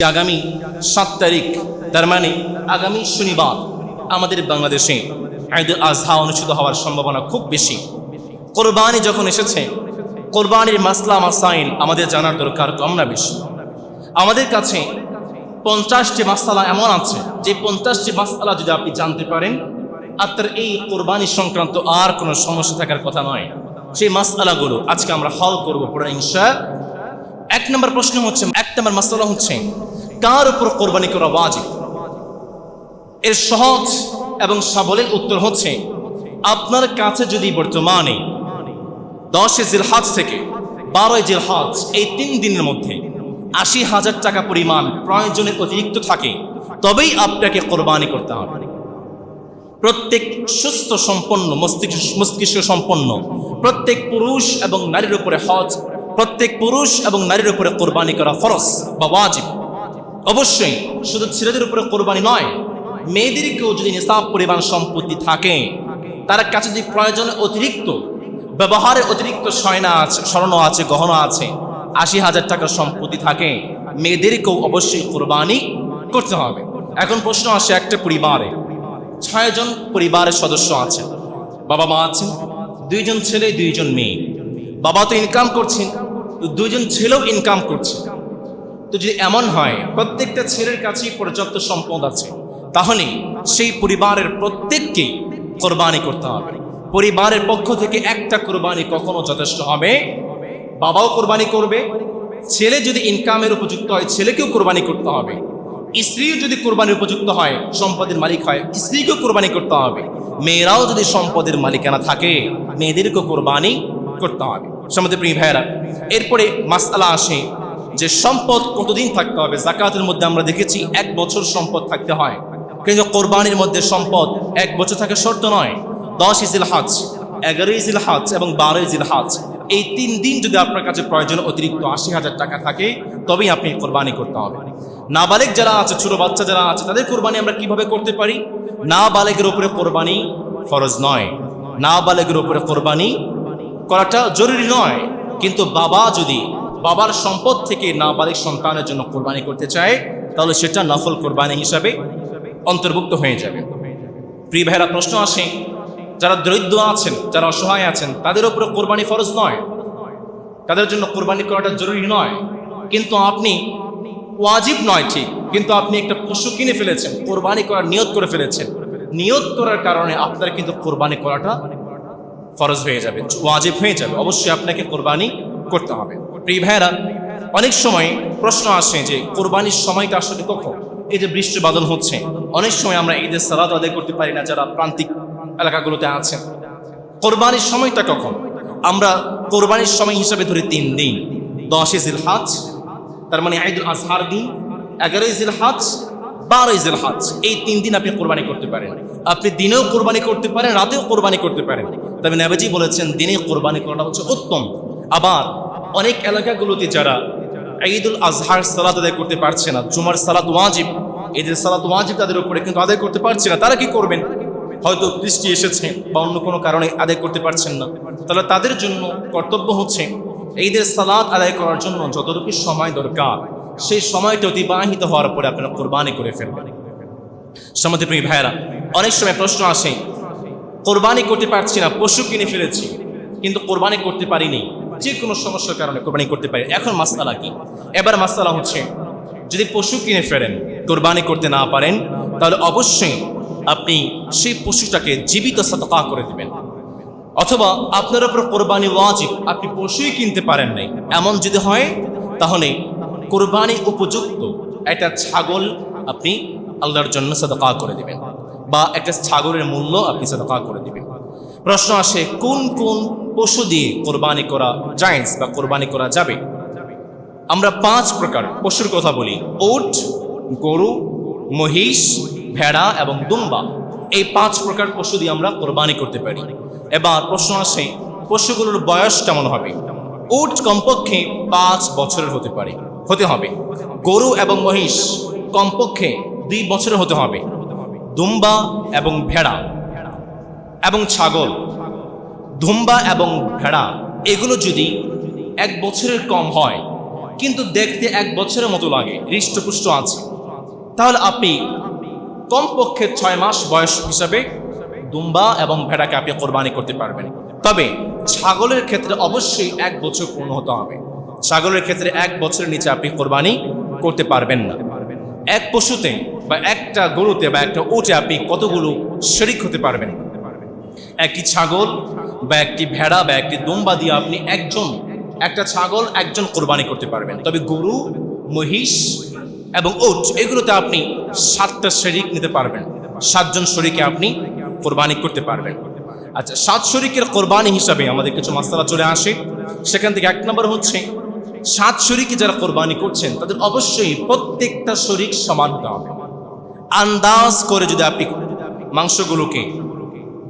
আগামী সাত তারিখ, তার মানে আগামী শনিবার আমাদের বাংলাদেশে ঈদ আজহা অনুষ্ঠিত হওয়ার সম্ভাবনা খুব বেশি। কোরবানি যখন এসেছে, কোরবানির মাসলা, মাসাইল আমাদের জানার দরকার কম না বেশি। আমাদের কাছে পঞ্চাশটি মাসালা এমন আছে, যে পঞ্চাশটি মাসালা যদি আপনি জানতে পারেন আপনার এই কোরবানি সংক্রান্ত আর কোনো সমস্যা থাকার কথা নয়। সেই মাসালাগুলো আজকে আমরা হল করব পুরো ইনশা এক নম্বর প্রশ্ন হচ্ছে, এক নম্বর মাসালা হচ্ছে, কার উপর কোরবানি করা ওয়াজিব? এর সহজ এবং সাবলের উত্তর হচ্ছে, আপনার কাছে যদি বর্তমানে দশে জিলহাজ থেকে বারোই জিলহাজ, এই তিন দিনের মধ্যে আশি হাজার টাকা পরিমাণ প্রয়োজনের অতিরিক্ত থাকে, তবেই আপনাকে কোরবানি করতে হবে। প্রত্যেক সুস্থ সম্পন্ন, মস্তিষ্ক মস্তিষ্ক সম্পন্ন, প্রত্যেক পুরুষ এবং নারীর উপরে হজ প্রত্যেক পুরুষ এবং নারীর উপরে কোরবানি করা ফরজ বা ওয়াজিব। অবশ্যই, শুধু ছেলেদের উপরে কোরবানি নয়, মেয়েদেরকেও যদি নিসাব পরিমাণ সম্পত্তি থাকে, তার কাছে যদি প্রয়োজনে অতিরিক্ত, ব্যবহারে অতিরিক্ত সয়না আছে, স্বর্ণ আছে, গহনা আছে, আশি হাজার টাকার সম্পত্তি থাকে, মেয়েদেরকেও অবশ্যই কোরবানি করতে হবে। এখন প্রশ্ন আসে একটা পরিবারে, ছয়জন পরিবারের সদস্য আছে, বাবা মা আছেন, দুইজন ছেলে, দুইজন মেয়ে। বাবা তো ইনকাম করছেন দুইজন ছেলেও ইনকাম করছে। তো যদি এমন হয়, প্রত্যেকটা ছেলের কাছেই পর্যাপ্ত সম্পদ আছে, তাহলে সেই পরিবারের প্রত্যেককেই কোরবানি করতে হবে। পরিবারের পক্ষ থেকে একটা কোরবানি কখনো যথেষ্ট হবে। বাবাও কোরবানি করবে। ছেলে যদি ইনকামের উপযুক্ত হয়, ছেলেকেও কোরবানি করতে হবে। স্ত্রীও যদি কোরবানির উপযুক্ত হয়, সম্পদের মালিক হয়, স্ত্রীকেও কোরবানি করতে হবে। মেয়েরাও যদি সম্পদের মালিকানা থাকে, মেয়েদেরকেও কোরবানি করতে হবে। সম্মতি প্রিয় ভাইয়েরা, এরপরে মাসালা আসে যে সম্পদ কতদিন থাকতে হবে? জাকাতের মধ্যে আমরা দেখেছি এক বছর সম্পদ থাকতে হয়। কিন্তু কোরবানির মধ্যে সম্পদ এক বছর থাকে শর্ত নয়। দশ ইজিল হাজ এগারো ইজিল হাজ এবং বারো ইজিল হাজ এই তিন দিন যদি আপনার কাছে প্রয়োজন অতিরিক্ত আশি হাজার টাকা থাকে, তবেই আপনি কোরবানি করতে হবে। নাবালেক যারা আছে, ছোট বাচ্চা যারা আছে, তাদের কোরবানি আমরা কীভাবে করতে পারি? না বালেকের উপরে কোরবানি ফরজ নয়। না বালেকের উপরে কোরবানি করাটা জরুরি নয়। কিন্তু বাবা যদি বাবার সম্পদ থেকে নাবালিক সন্তানের জন্য কোরবানি করতে চায়, তাহলে সেটা নফল কোরবানি হিসাবে অন্তর্ভুক্ত হয়ে যাবে। প্রিয় ভাইরা প্রশ্ন আসে, যারা দরিদ্র আছেন, যারা অসহায় আছেন, তাদের উপরে কোরবানি ফরজ নয়। তাদের জন্য কোরবানি করাটা জরুরি নয়। কিন্তু আপনি ওয়াজিব নয় ঠিক, কিন্তু আপনি একটা পশু কিনে ফেলেছেন, কোরবানি করার নিয়ত করে ফেলেছেন। নিয়ত করার কারণে আপনার কিন্তু কোরবানি করাটা ফরজ হয়ে যাবে, ওয়াজিব হয়ে যাবে। অবশ্যই আপনাকে কোরবানি করতে হবে। প্রিয় ভাইয়েরা, অনেক সময় প্রশ্ন আসে যে, কোরবানির সময়টা আসলে কখন? এই যে বৃষ্টি বাদল হচ্ছে, অনেক সময় আমরা ঈদের সালাদ আদায় করতে পারি না, যারা প্রান্তিক এলাকাগুলোতে আছেন। কোরবানির সময়টা কখন? আমরা কোরবানির সময় হিসাবে ধরি তিন দিন। দশে জিল হাজ তার মানে ঈদুল আজহার দিন, এগারোই জিল হাজ বারোই জিল হাজ এই তিন দিন আপনি কোরবানি করতে পারেন। আপনি দিনেও কোরবানি করতে পারেন, রাতেও কোরবানি করতে পারেন। তবে নেবাজি বলেছেন, দিনে কোরবানি করাটা হচ্ছে উত্তম। আবার অনেক এলাকাগুলোতে যারা ঈদুল আজহার সালাত আদায় করতে পারছে না, জুমার সালাত ওয়াজিব, ঈদের সালাত ওয়াজিব তাদের উপরে কিন্তু আদায় করতে পারছে না, তারা কি করবেন? হয়তো বৃষ্টি এসেছে বা অন্য কোনো কারণে আদায় করতে পারছেন না। তাহলে তাদের জন্য কর্তব্য হচ্ছে, ঈদের সালাত আদায় করার জন্য যতটুকু সময় দরকার সেই সময়টা অতিবাহিত হওয়ার পরে আপনারা কোরবানি করে ফেলবেন। সমাধি প্রিয় ভাইয়েরা, অনেক সময় প্রশ্ন আসে, কোরবানি করতে পারছি না, পশু কিনে ফেলেছি, কিন্তু কোরবানি করতে পারিনি যে কোনো সমস্যার কারণে কোরবানি করতে পারি। এখন মাসালা কি? এবার মাসালা হচ্ছে, যদি পশু কিনে ফেলেন, কোরবানি করতে না পারেন, তাহলে অবশ্যই আপনি সেই পশুটাকে জীবিত সতকা করে দেবেন। অথবা আপনার উপর কোরবানি ওয়াজিব, আপনি পশুই কিনতে পারেন নাই। এমন যদি হয়, তাহলে কোরবানি উপযুক্ত একটা ছাগল আপনি আল্লাহর জন্য সদকা করে দিবেন বা একটা ছাগলের মূল্য আপনি সদকা করে দিবেন। প্রশ্ন আসে, কোন কোন পশু দিয়ে কোরবানি করা জায়েন্স বা কোরবানি করা যাবে? আমরা পাঁচ প্রকার পশুর কথা বলি, ওট, গরু, মহিষ, ভেড়া এবং দুম্বা। এই পাঁচ প্রকার পশু দিয়ে আমরা কোরবানি করতে পারি। এবার প্রশ্ন আসে, পশুগুলোর বয়স কেমন হবে? উট কমপক্ষে পাঁচ বছরের হতে পারে। হতে হবে। গরু এবং মহিষ কমপক্ষে দুই বছরের হতে হবে। দুম্বা এবং ভেড়া এবং ছাগল। দুম্বা এবং ভেড়া, এগুলো যদি এক বছরের কম হয়, কিন্তু দেখতে এক বছরের মতো লাগে, হৃষ্টপুষ্ট আছে। তাহলে আপনি কমপক্ষে ছয় মাস বয়স হিসাবে দুম্বা এবং ভেড়াকে আপনি কোরবানি করতে পারবেন। তবে ছাগলের ক্ষেত্রে অবশ্যই এক বছর পূর্ণ হতে হবে। ছাগলের ক্ষেত্রে এক বছরের নিচে আপনি কোরবানি করতে পারবেন না। এক পশুতে বা একটা গরুতে বা একটা ওটে আপনি কতগুলো শরিক হতে পারবেন? একটি ছাগল বা একটি ভেড়া বা একটি দুম্বা দিয়ে আপনি একজন, একটা ছাগল একজন কোরবানি করতে পারবেন। তবে গরু, মহিষ এবং ওট এগুলোতে আপনি সাতটা শরিক নিতে পারবেন। সাতজন শরিকে আপনি কোরবানি করতে পারবেন। আচ্ছা সাত শরিকের কোরবানি হিসাবে আমাদের কিছু মাসালা চলে আসে। সেখান থেকে এক নম্বর হচ্ছে সাত শরিকে যারা কোরবানি করছেন, তাদের অবশ্যই প্রত্যেকটা শরিক সমান হতে হবে আন্দাজ করে যদি আপনি মাংসগুলোকে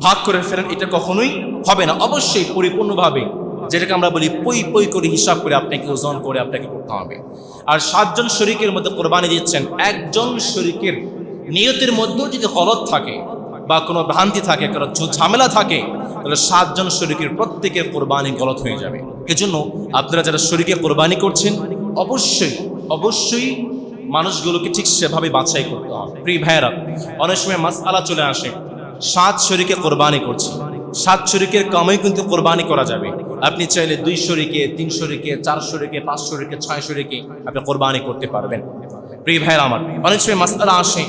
ভাগ করে ফেলেন, এটা কখনোই হবে না। অবশ্যই পরিপূর্ণভাবে যেটাকে আমরা বলি পই পই করে হিসাব করে আপনাকে ওজন করে আপনাকে করতে হবে। আর সাতজন শরিকের মধ্যে কোরবানি দিচ্ছেন, একজন শরিকের নিয়তের মধ্যেও যদি গলত থাকে বা কোনো ভ্রান্তি থাকে ঝ- ঝামেলা থাকে তাহলে সাতজন শরিকের প্রত্যেকের কোরবানি গলত হয়ে যাবে। এজন্য আপনারা যারা শরিকে কোরবানি করছেন, অবশ্যই অবশ্যই মানুষগুলোকে ঠিক সেভাবে বাছাই করতে হবে। প্রিয় ভাইয়েরা, অনেক সময় মাস আলা চলে আসে, সাত শরীকে কোরবানি করছি। সাত শরীকের কামাই কিন্তু কোরবানি করা যাবে। আপনি চাইলে দুই শরীকে, তিন শরীকে, চার শরীকে, পাঁচ শরীকে, ছয় শরীকে আপনি কোরবানি করতে পারবেন। প্রিয় ভাইয়েরা আমার, অনেক সময় মাসালা আসে,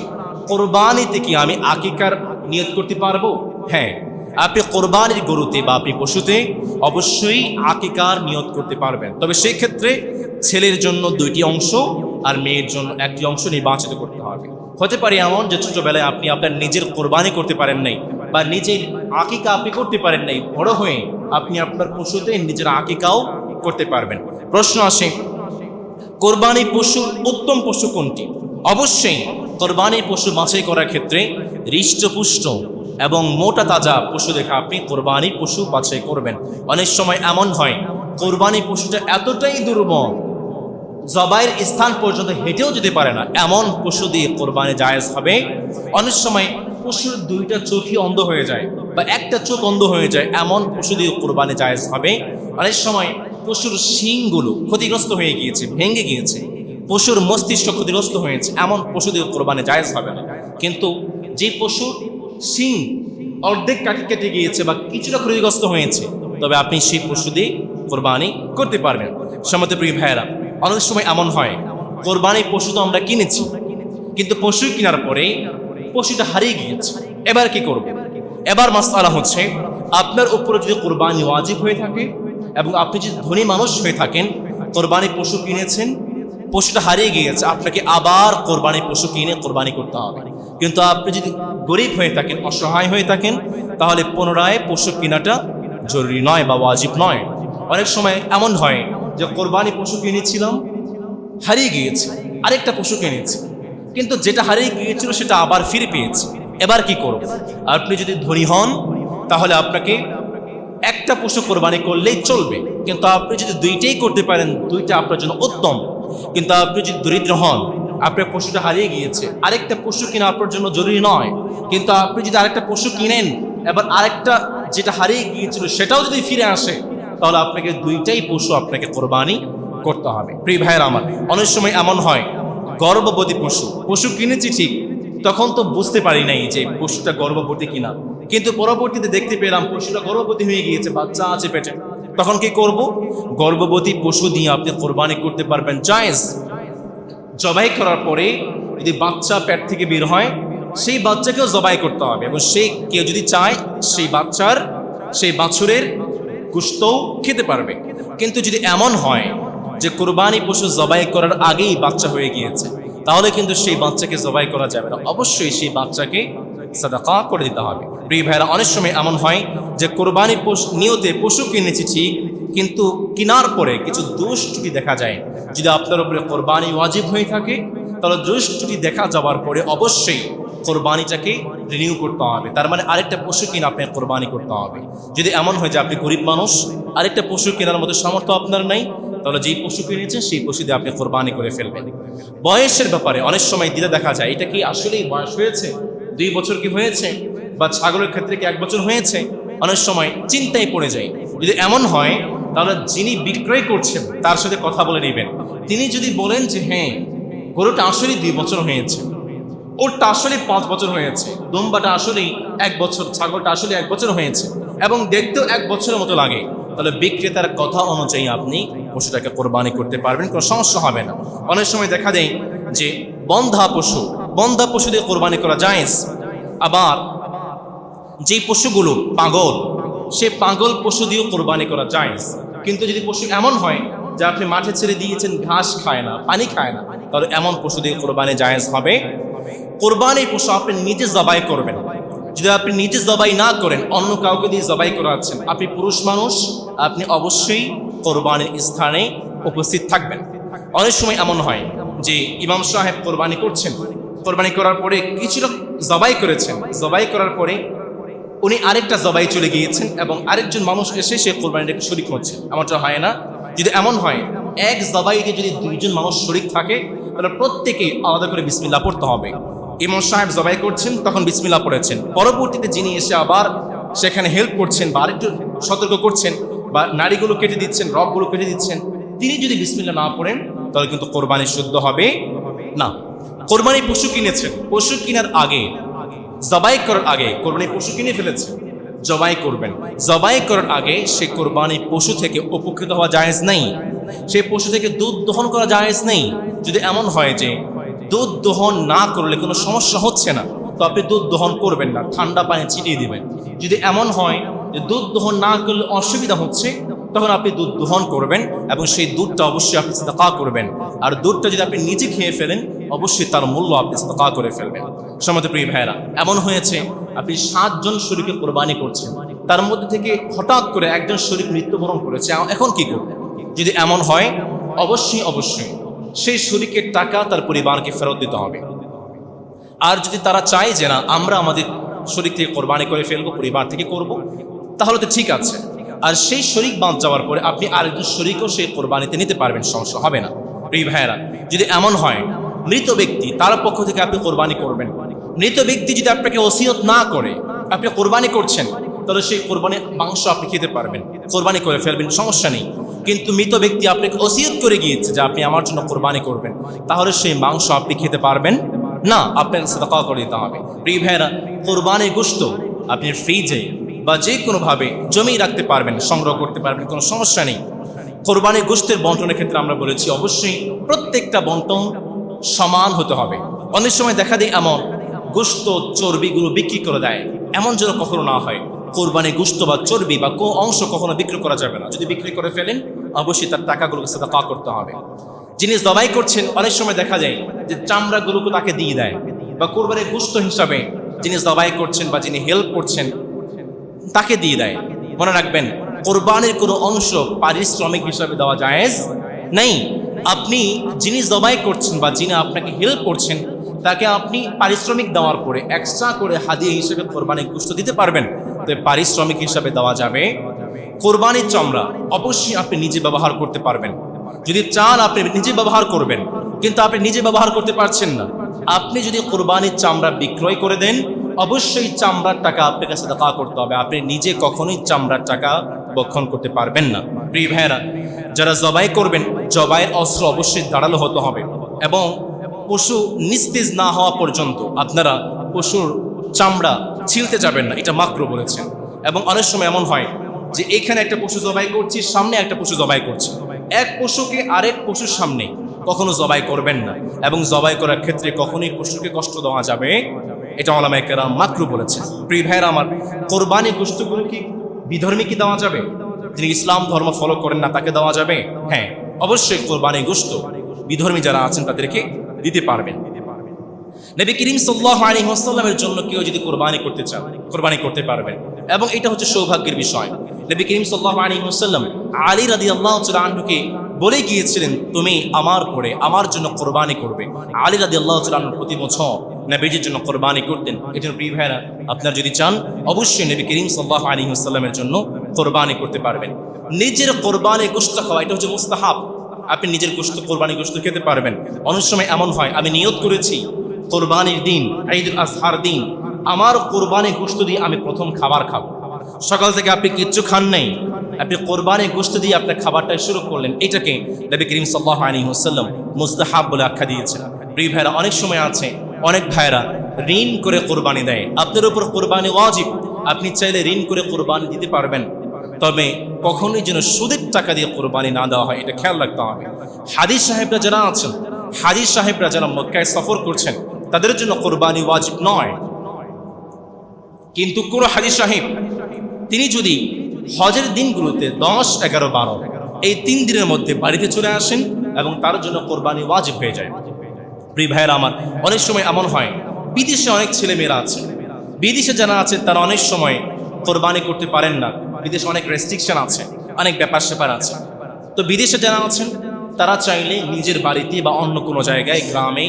কোরবানিতে কি আমি আকিকার নিয়ত করতে পারব? হ্যাঁ আপনি কোরবানির গরুতে বা আপনি পশুতে অবশ্যই আকিকার নিয়ত করতে পারবেন। তবে সেই ক্ষেত্রে ছেলের জন্য দুইটি অংশ আর মেয়ের জন্য একটি অংশ নির্বাচিত করতে হবে। হতে পারে এমন যে ছোটবেলায় আপনি আপনার নিজের কোরবানি করতে পারেন নাই বা নিজের আকিকা আপনি করতে পারেন নাই, বড় হয়ে আপনি আপনার পশুতে নিজের আকিকাও করতে পারবেন। প্রশ্ন আসে কোরবানি পশু উত্তম পশু কোনটি? অবশ্যই কোরবানি পশু বাছাই করার ক্ষেত্রে হৃষ্টপুষ্ট এবং মোটা তাজা পশু দেখে আপনি কোরবানি পশু বাছাই করবেন। অনেক সময় এমন হয়, কোরবানি পশুটা এতটাই দুর্বল, জবাইয়ের স্থান পর্যন্ত হেঁটেও যেতে পারে না। এমন পশু দিয়ে কোরবানি জায়েজ হবে। অনেক সময় পশুর দুইটা চোখই অন্ধ হয়ে যায় বা একটা চোখ অন্ধ হয়ে যায়, এমন পশু দিয়ে কোরবানি জায়েজ হবে। অনেক সময় পশুর শিংগুলো ক্ষতিগ্রস্ত হয়ে গিয়েছে, ভেঙে গিয়েছে, পশুর মস্তিষ্ক ক্ষতিগ্রস্ত হয়েছে, এমন পশু দিয়ে কোরবানি জায়েজ হবে না। কিন্তু যে পশুর শিং অর্ধেক কাটি কেটে গিয়েছে বা কিছুটা ক্ষতিগ্রস্ত হয়েছে। তবে আপনি সেই পশু দিয়ে কোরবানি করতে পারবেন। সমাতে প্রিয় ভাইয়েরা, অনেক সময় এমন হয় কোরবানি পশু তো আমরা কিনেছি, কিন্তু পশু কেনার পরে পশুটা হারিয়ে গিয়েছে। এবার কি করব? এবার মাসালা হচ্ছে, আপনার উপরে যদি কোরবানি ওয়াজিব হয়ে থাকে এবং আপনি যদি ধনী মানুষ হয়ে থাকেন কোরবানি পশু কিনেছেন পশুটা হারিয়ে গিয়েছে, আপনাকে আবার কোরবানি পশু কিনে কোরবানি করতে হবে। কিন্তু আপনি যদি গরিব হয়ে থাকেন, অসহায় হয়ে থাকেন, তাহলে পুনরায় পশু কেনাটা জরুরি নয় বা ওয়াজিব নয়। অনেক সময় এমন হয় যে কোরবানি পশু কিনেছিলাম, হারিয়ে গিয়েছে, আরেকটা পশু কিনেছি। কিন্তু যেটা হারিয়ে গিয়েছিল, সেটা আবার ফিরে পেয়েছে। এবার কি করব? আপনি যদি ধনী হন, তাহলে আপনাকে একটা পশু কোরবানি করলেই চলবে। কিন্তু আপনি যদি দুইটাই করতে পারেন, দুইটা আপনার জন্য উত্তম। কিন্তু আপনি যদি দরিদ্র হন, আপনার পশুটা হারিয়ে গিয়েছে। আরেকটা পশু কিনা আপনার জন্য জরুরি নয়। কিন্তু আপনি যদি আরেকটা পশু কিনেন, এবার আরেকটা যেটা হারিয়ে গিয়েছিল সেটাও যদি ফিরে আসে, তাহলে আপনাকে দুইটাই পশু আপনাকে কোরবানি করতে হবে। প্রিয় ভাইয়ের আমার, অনেক সময় এমন হয়, গর্ভবতী পশু পশু কিনেছি ঠিক, তখন তো বুঝতে পারি নাই যে পশুটা গর্ভবতী কিনা। কিন্তু পরবর্তীতে দেখতে পেলাম পশুটা গর্ভবতী হয়ে গিয়েছে, বাচ্চা আছে পেটে। তখন কি করব? গর্ভবতী পশু দিয়ে আপনি কোরবানি করতে পারবেন। জায়েজ। জবাই করার পরে যদি বাচ্চা পেট থেকে বের হয়, সেই বাচ্চাকেও জবাই করতে হবে এবং সে কেউ যদি চায়, সেই বাচ্চার, সেই বাছুরের কুস্তও খেতে পারবে। কিন্তু যদি এমন হয় যে কোরবানি পশু জবাই করার আগেই বাচ্চা হয়ে গিয়েছে, তাহলে কিন্তু সেই বাচ্চাকে জবাই করা যাবে না। অবশ্যই সেই বাচ্চাকে সাদাকা করে দিতে হবে। প্রিয় ভাইরা, অনেক সময় এমন হয় যে কোরবানি পশু নিয়তে পশু কিনেছি ঠিক কিন্তু কেনার পরে কিছু দোষ ত্রুটি দেখা যায়। যদি আপনার উপরে কোরবানি ওয়াজিব হয়ে থাকে, তাহলে দোষ ত্রুটি দেখা যাওয়ার পরে অবশ্যই কোরবানিটাকে রিনিউ করতে হবে। তার মানে আরেকটা পশু কিনে আপনাকে কোরবানি করতে হবে। যদি এমন হয় যে আপনি গরিব মানুষ, আরেকটা পশু কেনার মতো সামর্থ্য আপনার নাই, তাহলে যেই পশু কিনেছেন, সেই পশু দিয়ে আপনি কোরবানি করে ফেলবেন। বয়সের ব্যাপারে অনেক সময় দিলে দেখা যায়, এটা কি আসলেই বয়স হয়েছে? দুই বছর কি হয়েছে? বা ছাগলের ক্ষেত্রে কি এক বছর হয়েছে? অনেক সময় চিন্তায় পড়ে যায় যদি এমন হয়, তাহলে যিনি বিক্রয় করছেন, তার সাথে কথা বলে নেবেন। তিনি যদি বলেন যে হ্যাঁ গরুটা আসলে দুই বছর হয়েছে। ওরটা আসলে পাঁচ বছর হয়েছে। দুম্বাটা আসলেই এক বছর, ছাগলটা আসলে এক বছর হয়েছে এবং দেখতেও এক বছরের মতো লাগে। তাহলে বিক্রেতার কথা অনুযায়ী আপনি পশুটাকে কোরবানি করতে পারবেন, কোনো সমস্যা হবে না। অনেক সময় দেখা যায় যে, বন্ধা পশু বন্ধা পশু দিয়ে কোরবানি করা যায় আবার যেই পশুগুলো পাগল, সে পাগল পশু দিয়েও কোরবানি করা যায় কিন্তু যদি পশু এমন হয়, যে আপনি মাঠে ছেড়ে দিয়েছেন, ঘাস খায় না, পানি খায় না, তাহলে এমন পশু দিয়ে কোরবানি জায়েজ হবে। কোরবানি পশু আপনি নিজে জবাই করবেন। যদি আপনি নিজে জবাই না করেন, অন্য কাউকে দিয়ে জবাই করাচ্ছেন, আপনি পুরুষ মানুষ, আপনি অবশ্যই কোরবানির স্থানে উপস্থিত থাকবেন। অনেক সময় এমন হয় যে ইমাম সাহেব কোরবানি করছেন, কোরবানি করার পরে কিছুটা জবাই করেছেন, জবাই করার পরে উনি আরেকটা জবাই চলে গিয়েছেন এবং আরেকজন মানুষ এসে সে কোরবানিটাকে শরিক হচ্ছে। এমনটা হয় না। যদি এমন হয়, এক জবাইতে যদি দুইজন মানুষ শরিক থাকে, তাহলে প্রত্যেকেই আলাদা করে বিসমিল্লা পড়তে হবে। ইমাম সাহেব জবাই করছেন, তখন বিসমিল্লা পড়েছেন। পরবর্তীতে যিনি এসে আবার সেখানে হেল্প করছেন বা আরেকটু সতর্ক করছেন বা নারীগুলো কেটে দিচ্ছেন রবগুলো কেটে দিচ্ছেন, তিনি যদি বিসমিল্লা না পড়েন, তাহলে কিন্তু কোরবানি শুদ্ধ হবে না। কোরবানি পশু কিনেছেন। পশু কেনার আগে জবাই করার আগে কোরবানি পশু কিনে ফেলেছে। জবাই করবেন। জবাই করার আগে সে কোরবানি পশু থেকে উপকৃত হওয়া জায়েজ নেই। সেই পশু থেকে দুধ দহন করা জায়েজ নেই। যদি এমন হয় যে দুধ দহন না করলে কোনো সমস্যা হচ্ছে না, তো আপনি দুধ দহন করবেন না। ঠান্ডা পানি ছিটিয়ে দিবেন। যদি এমন হয় যে দুধ দহন না করলে অসুবিধা হচ্ছে তখন আপনি দুধ দহন করবেন এবং সেই দুধটা অবশ্যই আপনি সাদা করবেন। আর দুধটা যদি আপনি নিজে খেয়ে ফেলেন, অবশ্যই তার মূল্য আপনি সাদা করে ফেলবেন। সমাজ প্রিয় ভাইয়েরা, এমন হয়েছে, আপনি সাতজন শরীরকে কোরবানি করছেন। তার মধ্যে থেকে হঠাৎ করে একজন শরীর মৃত্যুবরণ করেছে। এখন কি করবে? যদি এমন হয়, অবশ্যই অবশ্যই সেই শরীরের টাকা তার পরিবারকে ফেরত দিতে হবে। আর যদি তারা চায় যে না, আমরা আমাদের শরীর থেকে কোরবানি করে ফেলব, পরিবার থেকে করব, তাহলে তো ঠিক আছে। আর সেই শরিক বাদ যাওয়ার পরে আপনি আরেকজন শরিকও সেই কোরবানিতে নিতে পারবেন, সমস্যা হবে না। প্রিয় ভাইয়েরা, যদি এমন হয়, মৃত ব্যক্তি, তার পক্ষ থেকে আপনি কোরবানি করবেন। মৃত ব্যক্তি যদি আপনাকে ওসিয়ত না করে, আপনি কোরবানি করছেন, তাহলে সেই কোরবানির মাংস আপনি খেতে পারবেন, কোরবানি করে ফেলবেন, সমস্যা নেই। কিন্তু মৃত ব্যক্তি আপনাকে ওসিয়ত করে গিয়েছে যে আপনি আমার জন্য কোরবানি করবেন, তাহলে সেই মাংস আপনি খেতে পারবেন না, আপনাকে সাদাকা করে দিতে হবে। প্রিয় ভাইয়েরা কোরবানি গোস্ত আপনি ফ্রিজে বা যে কোনোভাবে জমি রাখতে পারবেন, সংগ্রহ করতে পারবেন, কোনো সমস্যা নেই। কোরবানির গোষ্ঠের বন্টনের ক্ষেত্রে আমরা বলেছি অবশ্যই প্রত্যেকটা বন্টন সমান হতে হবে। অনেক সময় দেখা দেয় এমন, গোস্ত, চর্বিগুলো বিক্রি করে দেয়। এমন যেন কখনো না হয় কোরবানি গোস্ত বা চর্বি বা কোনো অংশ কখনো বিক্রি করা যাবে না। যদি বিক্রি করে ফেলেন, অবশ্যই তার টাকাগুলোকে সাথে কা করতে হবে। যিনি জবাই করছেন, অনেক সময় দেখা যায় যে চামড়াগুলোকে তাকে দিয়ে দেয়। বা কোরবানির গোস্ত হিসাবে যিনি জবাই করছেন বা যিনি হেল্প করছেন তাকে দিয়ে দেয়। মনে রাখবেন, কোরবানির কোনো অংশ পারিশ্রমিক হিসাবে দেওয়া জায়েজ নেই। আপনি যিনি জবাই করছেন বা যিনি আপনাকে হেল্প করছেন, তাকে আপনি পারিশ্রমিক দেওয়ার পরে এক্সট্রা করে হাদিয়া হিসেবে কোরবানির গুস্ত দিতে পারবেন। তো পারিশ্রমিক হিসাবে দেওয়া যাবে। কোরবানির চামড়া অবশ্যই আপনি নিজে ব্যবহার করতে পারবেন। যদি চান আপনি নিজে ব্যবহার করবেন, কিন্তু আপনি নিজে ব্যবহার করতে পারছেন না। আপনি যদি কোরবানির চামড়া বিক্রয় করে দেন অবশ্যই চামড়ার টাকা আপনার কাছে দেখা করতে হবে। আপনি নিজে কখনোই চামড়ার টাকা বক্ষণ করতে পারবেন না। প্রিয় ভাইয়েরা, যারা জবাই করবেন, জবাইয়ের অস্ত্র অবশ্যই দাঁড়াল হতে হবে এবং পশু নিস্তেজ না হওয়া পর্যন্ত আপনারা পশুর চামড়া ছিলতে যাবেন না, এটা মাত্র বলেছেন। এবং অনেক সময় এমন হয় যে এখানে একটা পশু জবাই করছি, সামনে একটা পশু জবাই করছি। এক পশুকে আরেক পশুর সামনে কখনো জবাই করবেন না এবং জবাই করার ক্ষেত্রে কখনোই পশুকে কষ্ট দেওয়া যাবে এটা ওলামায়ে কেরাম মাকরু বলেছেন। প্রিয় ভাইয়েরা আমার, কোরবানি গোষ্ঠগুলো কি বিধর্মী কি দেওয়া যাবে? যিনি ইসলাম ধর্ম ফলো করেন না, তাকে দেওয়া যাবে? হ্যাঁ অবশ্যই কোরবানি গোষ্ঠ বিধর্মী যারা আছেন তাদেরকে দিতে পারবেন। নবী করিম সাল্লাহ আলী ওয়াসাল্লামের জন্য কেউ যদি কোরবানি করতে চান কোরবানি করতে পারবেন। এবং এটা হচ্ছে সৌভাগ্যের বিষয়। নবী করিম সাল্লাহ আলী ওয়াসাল্লাম আলী রাদি আল্লাহ আনহুকে বলে গিয়েছিলেন, তুমি আমার পরে আমার জন্য কোরবানি করবে। আলী রাদি আল্লাহ প্রতি বছর নবীজির জন্য কোরবানি করতেন। এই জন্য প্রিয় ভাইরা আপনার যদি চান, অবশ্যই নবী করিম সাল্লাহ আলী ওয়াসাল্লামের জন্য কোরবানি করতে পারবেন। নিজের কোরবানি গোষ্ঠ খাওয়া, এটা হচ্ছে মুস্তাহাব। আপনি নিজের গোষ্ঠ কোরবানি গোষ্ঠ খেতে পারবেন। অনেক সময় এমন হয়, আমি নিয়ত করেছি, কোরবানির দিন, ঈদুল আজহার দিন, আমার কোরবানি গোষ্ঠ দিয়ে আমি প্রথম খাবার খাব। সকাল থেকে আপনি কিচ্ছু খান নাই, আপনি কোরবানি গোস্ত দিয়ে আপনার খাবারটা শুরু করলেন, এটাকে নবী করিম সাল্লাহ আলী হুসাল্লাম মুস্তাহাব বলে আখ্যা দিয়েছেন। প্রিয় ভাইরা অনেক সময় আছে অনেক ভাইরা ঋণ করে কোরবানি দেয়। আপনার উপর কোরবানি ওয়াজিব। আপনি চাইলে ঋণ করে কোরবানি দিতে পারবেন। তবে কখনোই যেন সুদের টাকা দিয়ে কোরবানি না দেওয়া হয়, এটা খেয়াল রাখতে হবে। হাদিস সাহেবরা যারা আছেন, হাদিস সাহেবরা যারা মক্কায় সফর করছেন, তাদের জন্য কোরবানি ওয়াজিব নয়। কিন্তু কোন হাজির সাহেব, তিনি যদি হজের দিনগুলোতে দশ, এগারো, বারো, এই তিন দিনের মধ্যে বাড়িতে চলে আসেন এবং তার জন্য কোরবানি ওয়াজিব হয়ে যায়। প্রিয় ভাইয়ের আমার, অনেক সময় এমন হয়, বিদেশে অনেক ছেলে মেয়েরা আছে। বিদেশে যারা আছে, তারা অনেক সময় কোরবানি করতে পারেন না। বিদেশে অনেক রেস্ট্রিকশন আছে, অনেক ব্যাপার স্যাপার আছে। তো বিদেশে যারা আছেন, তারা চাইলে নিজের বাড়িতে বা অন্য কোনো জায়গায়, গ্রামে,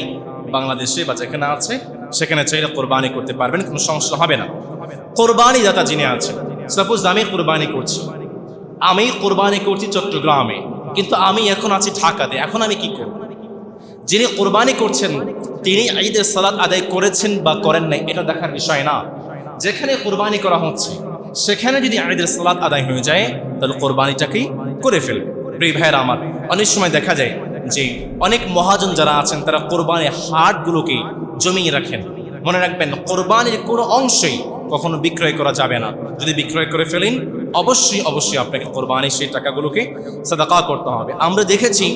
বাংলাদেশে বা যেখানে আছে, সেখানে চাইলে কোরবানি করতে পারবেন, কোনো সমস্যা হবে না। কোরবানি দাতা যিনি আছেন সাপোজ আমি কোরবানি করছি। আমি কোরবানি করছি চট্টগ্রামে, কিন্তু আমি এখন আছি ঢাকাতে, এখন আমি কি করব? যিনি কোরবানি করছেন, তিনি ঈদের সালাদ আদায় করেছেন বা করেন নাই, এটা দেখার বিষয় না। যেখানে কোরবানি করা হচ্ছে, সেখানে যদি ঈদের সালাদ আদায় হয়ে যায়, তাহলে কোরবানিটাকেই করে ফেলবে। প্রিয় ভাইয়ের আমার, অনেক সময় দেখা যায় যে অনেক মহাজন যারা আছেন, তারা কোরবানির হাটগুলোকে জমিয়ে রাখেন। মনে রাখবেন, কোরবানির কোনো অংশই কখনো বিক্রয় করা যাবে না। যদি বিক্রয় করে ফেলেন, অবশ্যই অবশ্যই আপনাকে কোরবানির সেই টাকাগুলোকে সাদাকা করতে হবে। আমরা দেখেছি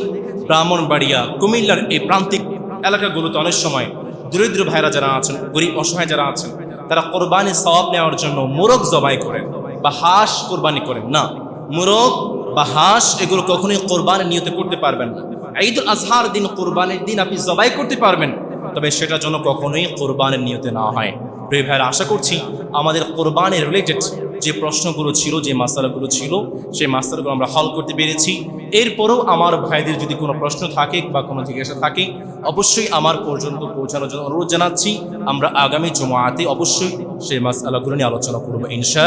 ব্রাহ্মণবাড়িয়া, কুমিল্লার এই প্রান্তিক এলাকাগুলোতে অনেক সময় দরিদ্র ভাইরা যারা আছেন, গরিব, অসহায় যারা আছেন, তারা কোরবানি সওয়াব নেওয়ার জন্য মোরগ জবাই করেন বা হাঁস কোরবানি করেন। না, মোরগ বা হাঁস এগুলো কখনোই কোরবানি নিয়তে করতে পারবেন না। ঈদ আজহার দিন কোরবানির দিন আপনি জবাই করতে পারবেন, তবে সেটার জন্য কখনোই কোরবানির নিয়তে না হয়। প্রিয় ভাইয়ের, আশা করছি আমাদের কোরবানের রিলেটেড যে প্রশ্নগুলো ছিল, যে মাসালাগুলো ছিল, সেই মাসালাগুলো আমরা হল করতে পেরেছি। এরপরও আমার ভাইদের যদি কোনো প্রশ্ন থাকে বা কোনো জিজ্ঞাসা থাকে, অবশ্যই আমার পর্যন্ত পৌঁছানোর জন্য অনুরোধ জানাচ্ছি। আমরা আগামী জমাতে অবশ্যই সেই মাসালাগুলো নিয়ে আলোচনা করব, ইনশা